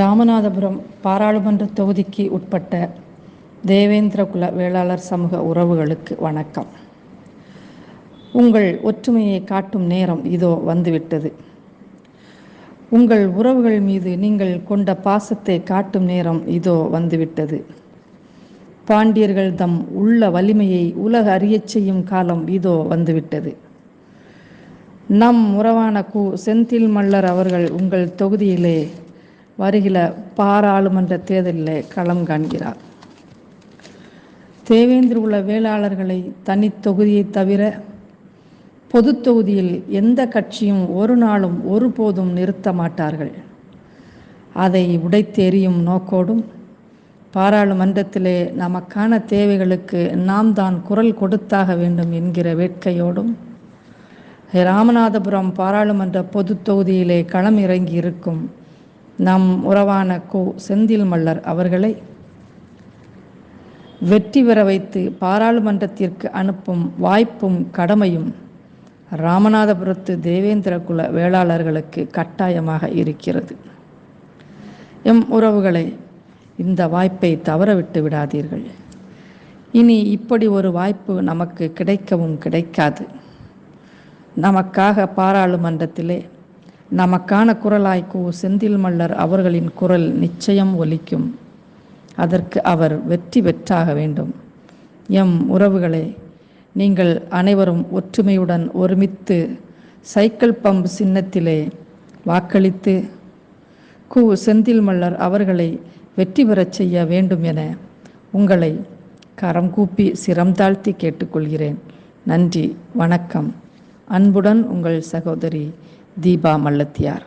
ராமநாதபுரம் பாராளுமன்ற தொகுதிக்கு உட்பட்ட தேவேந்திரகுல வேளாளர் சமூக உறவுகளுக்கு வணக்கம். உங்கள் ஒற்றுமையை காட்டும் நேரம் இதோ வந்துவிட்டது. உங்கள் உறவுகள் மீது நீங்கள் கொண்ட பாசத்தை காட்டும் நேரம் இதோ வந்துவிட்டது. பாண்டியர்கள் தம் உள்ள வலிமையை உலக அறியச் செய்யும் காலம் இதோ வந்துவிட்டது. நம் உறவான கு செந்தில் மல்லர் அவர்கள் உங்கள் தொகுதியிலே வருகிற பாராளுமன்ற தேர்தலில் களம் காண்கிறார். தேவேந்திர உள்ள வேளாளர்களை தனி தொகுதியை தவிர பொது தொகுதியில் எந்த கட்சியும் ஒரு நாளும் ஒருபோதும் நிறுத்த மாட்டார்கள். அதை உடைத்தெறியும் நோக்கோடும் பாராளுமன்றத்திலே நமக்கான தேவைகளுக்கு நாம் தான் குரல் கொடுத்தாக வேண்டும் என்கிற வேட்கையோடும் ராமநாதபுரம் பாராளுமன்ற பொது தொகுதியிலே களம் இறங்கி இருக்கும் நம் உறவான கோ செந்தில் மல்லர் அவர்களை வெற்றி பெற வைத்து பாராளுமன்றத்திற்கு அனுப்பும் வாய்ப்பும் கடமையும் ராமநாதபுரத்து தேவேந்திர குல வேளாளர்களுக்கு கட்டாயமாக இருக்கிறது. எம் உறவுகளை இந்த வாய்ப்பை தவறவிட்டு விடாதீர்கள். இனி இப்படி ஒரு வாய்ப்பு நமக்கு கிடைக்கவும் கிடைக்காது. நமக்காக பாராளுமன்றத்திலே நமக்கான குரலாய் கு செந்தில் மல்லர் அவர்களின் குரல் நிச்சயம் ஒலிக்கும். அதற்கு அவர் வெற்றி பெற்றாக வேண்டும். எம் உறவுகளே நீங்கள் அனைவரும் ஒற்றுமையுடன் ஒருமித்து சைக்கிள் பம்ப் சின்னத்திலே வாக்களித்து கு செந்தில் மல்லர் அவர்களை வெற்றி பெறச் செய்ய வேண்டும் என உங்களை கரம் கூப்பி சிரம் தாழ்த்தி கேட்டுக்கொள்கிறேன். நன்றி வணக்கம். அன்புடன் உங்கள் சகோதரி தீபா மல்லத்தியார்.